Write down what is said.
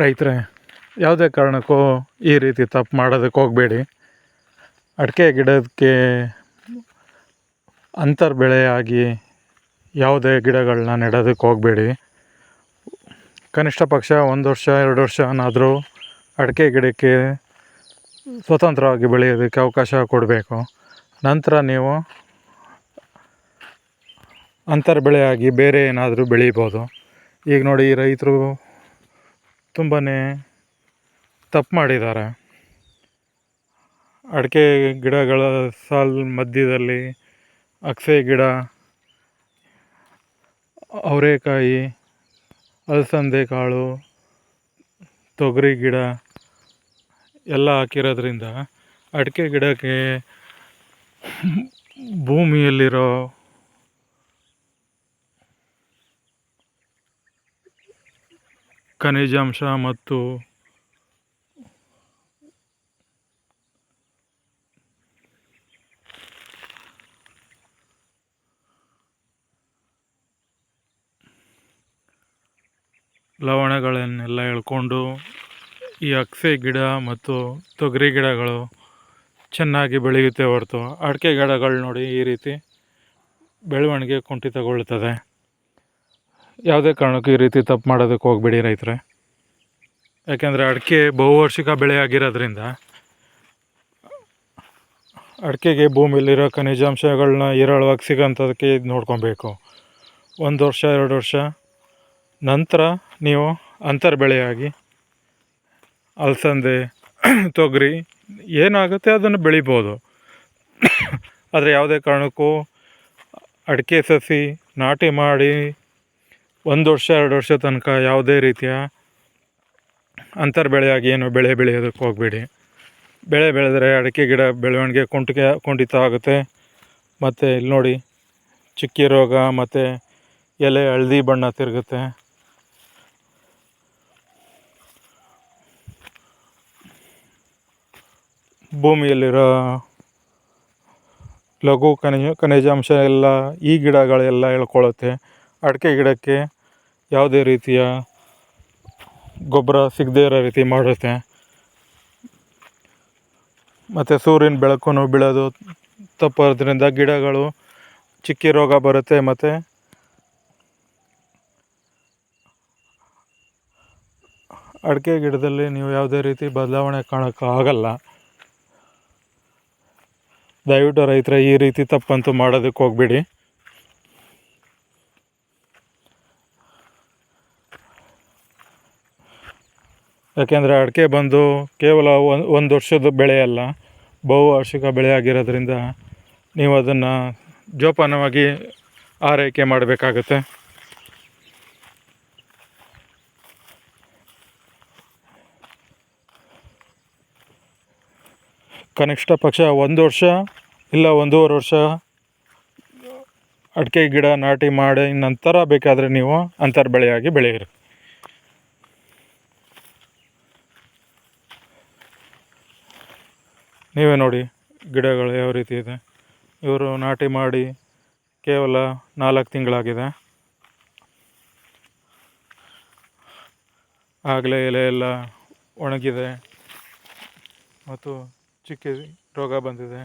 ರೈತರೇ, ಯಾವುದೇ ಕಾರಣಕ್ಕೂ ಈ ರೀತಿ ತಪ್ಪು ಮಾಡೋದಕ್ಕೆ ಹೋಗಬೇಡಿ. ಅಡಿಕೆ ಗಿಡಕ್ಕೆ ಅಂತರ್ ಬೆಳೆಯಾಗಿ ಯಾವುದೇ ಗಿಡಗಳನ್ನ ನೆಡೋದಕ್ಕೆ ಹೋಗಬೇಡಿ. ಕನಿಷ್ಠ ಪಕ್ಷ ಒಂದು ವರ್ಷ, ಎರಡು ವರ್ಷನಾದರೂ ಅಡಿಕೆ ಗಿಡಕ್ಕೆ ಸ್ವತಂತ್ರವಾಗಿ ಬೆಳೆಯೋದಕ್ಕೆ ಅವಕಾಶ ಕೊಡಬೇಕು. ನಂತರ ನೀವು ಅಂತರ್ ಬೆಳೆಯಾಗಿ ಬೇರೆ ಏನಾದರೂ ಬೆಳೀಬೋದು. ಈಗ ನೋಡಿ ರೈತರು ತುಂಬಾ ತಪ್ಪು ಮಾಡಿದ್ದಾರೆ. ಅಡಿಕೆ ಗಿಡಗಳ ಸಾಲು ಮಧ್ಯದಲ್ಲಿ ಅಗಸೆ ಗಿಡ, ಅವರೆಕಾಯಿ, ಅಲಸಂದೆ ಕಾಳು, ತೊಗರಿ ಗಿಡ ಎಲ್ಲ ಹಾಕಿರೋದ್ರಿಂದ ಅಡಿಕೆ ಗಿಡಕ್ಕೆ ಭೂಮಿಯಲ್ಲಿರೋ ಖನಿಜಾಂಶ ಮತ್ತು ಲವಣಗಳನ್ನೆಲ್ಲ ಎಳ್ಕೊಂಡು ಈ ಅಕ್ಸೆ ಗಿಡ ಮತ್ತು ತೊಗರಿ ಗಿಡಗಳು ಚೆನ್ನಾಗಿ ಬೆಳೆಯುತ್ತೆ ಹೊರತು. ಅಡಿಕೆ ಗಿಡಗಳು ನೋಡಿ ಈ ರೀತಿ ಬೆಳವಣಿಗೆ ಕುಂಠಿತಗೊಳ್ಳುತ್ತದೆ. ಯಾವುದೇ ಕಾರಣಕ್ಕೂ ಈ ರೀತಿ ತಪ್ಪು ಮಾಡೋದಕ್ಕೆ ಹೋಗಬೇಡಿ ರೈತರೆ. ಯಾಕೆಂದರೆ ಅಡಿಕೆ ಬಹುವಾರ್ಷಿಕ ಬೆಳೆ ಆಗಿರೋದ್ರಿಂದ ಅಡಿಕೆಗೆ ಭೂಮಿಯಲ್ಲಿರೋ ಖನಿಜಾಂಶಗಳನ್ನ ಹೇರಳವಾಗಿ ಸಿಗೋಂಥದಕ್ಕೆ ಇದು ನೋಡ್ಕೊಬೇಕು. ಒಂದು ವರ್ಷ, ಎರಡು ವರ್ಷ ನಂತರ ನೀವು ಅಂತರ್ ಬೆಳೆಯಾಗಿ ಅಲಸಂದೆ, ತೊಗರಿ ಏನಾಗುತ್ತೆ ಅದನ್ನು ಬೆಳಿಬೋದು. ಆದರೆ ಯಾವುದೇ ಕಾರಣಕ್ಕೂ ಅಡಿಕೆ ಸಸಿ ನಾಟಿ ಮಾಡಿ ಒಂದು ವರ್ಷ, ಎರಡು ವರ್ಷ ತನಕ ಯಾವುದೇ ರೀತಿಯ ಅಂತರ್ ಬೆಳೆಯಾಗಿ ಏನು ಬೆಳೆ ಬೆಳೆಯೋದಕ್ಕೆ ಹೋಗಬೇಡಿ. ಬೆಳೆ ಬೆಳೆದರೆ ಅಡಿಕೆ ಗಿಡ ಬೆಳವಣಿಗೆ ಕುಂಠಿತ ಕುಂಠಿತ ಆಗುತ್ತೆ. ಮತ್ತು ಇಲ್ಲಿ ನೋಡಿ, ಚುಕ್ಕಿ ರೋಗ ಮತ್ತು ಎಲೆ ಹಳದಿ ಬಣ್ಣ ತಿರುಗುತ್ತೆ. ಭೂಮಿಯಲ್ಲಿರೋ ಲಘು ಖನಿಜ, ಖನಿಜಾಂಶ ಎಲ್ಲ ಈ ಗಿಡಗಳೆಲ್ಲ ಎಳ್ಕೊಳ್ಳುತ್ತೆ ಅಡಿಕೆ ಗಿಡಕ್ಕೆ ಯಾವುದೇ ರೀತಿಯ ಗೊಬ್ಬರ ಸಿಗದೇ ಇರೋ ರೀತಿ ಮಾಡುತ್ತೆ. ಮತ್ತು ಸೂರ್ಯನ ಬೆಳಕನ್ನು ಬೀಳೋದು ತಪ್ಪೋದ್ರಿಂದ ಗಿಡಗಳು ಚಿಕ್ಕಿ ರೋಗ ಬರುತ್ತೆ. ಮತ್ತು ಅಡಿಕೆ ಗಿಡದಲ್ಲಿ ನೀವು ಯಾವುದೇ ರೀತಿ ಬದಲಾವಣೆ ಕಾಣೋಕ್ಕಾಗಲ್ಲ ದಯವಿಟ್ಟು ರೈತರ ಈ ರೀತಿ ತಪ್ಪಂತೂ ಮಾಡೋದಕ್ಕೆ ಹೋಗಬೇಡಿ. ಯಾಕೆಂದರೆ ಅಡಿಕೆ ಬಂದು ಕೇವಲ ಒಂದು ವರ್ಷದ ಬೆಳೆ ಅಲ್ಲ ಬಹುವಾರ್ಷಿಕ ಬೆಳೆ ಆಗಿರೋದ್ರಿಂದ ನೀವು ಅದನ್ನು ಜೋಪಾನವಾಗಿ ಆರೈಕೆ ಮಾಡಬೇಕಾಗತ್ತೆ. ಕನಿಷ್ಠ ಪಕ್ಷ ಒಂದು ವರ್ಷ ಇಲ್ಲ ಒಂದೂವರೆ ವರ್ಷ ಅಡಿಕೆ ಗಿಡ ನಾಟಿ ಮಾಡಿ ನಂತರ ಬೇಕಾದರೆ ನೀವು ಅಂತರ್ ಬೆಳೆಯಾಗಿ ಬೆಳೆಯಿರಿ. ನೀವೇ ನೋಡಿ ಗಿಡಗಳು ಯಾವ ರೀತಿ ಇದೆ. ಇವರು ನಾಟಿ ಮಾಡಿ ಕೇವಲ ನಾಲ್ಕು ತಿಂಗಳಾಗಿದೆ. ಆಗಲೇ ಎಲೆ ಎಲ್ಲ ಒಣಗಿದೆ ಮತ್ತು ಚಿಕ್ಕ ರೋಗ ಬಂದಿದೆ.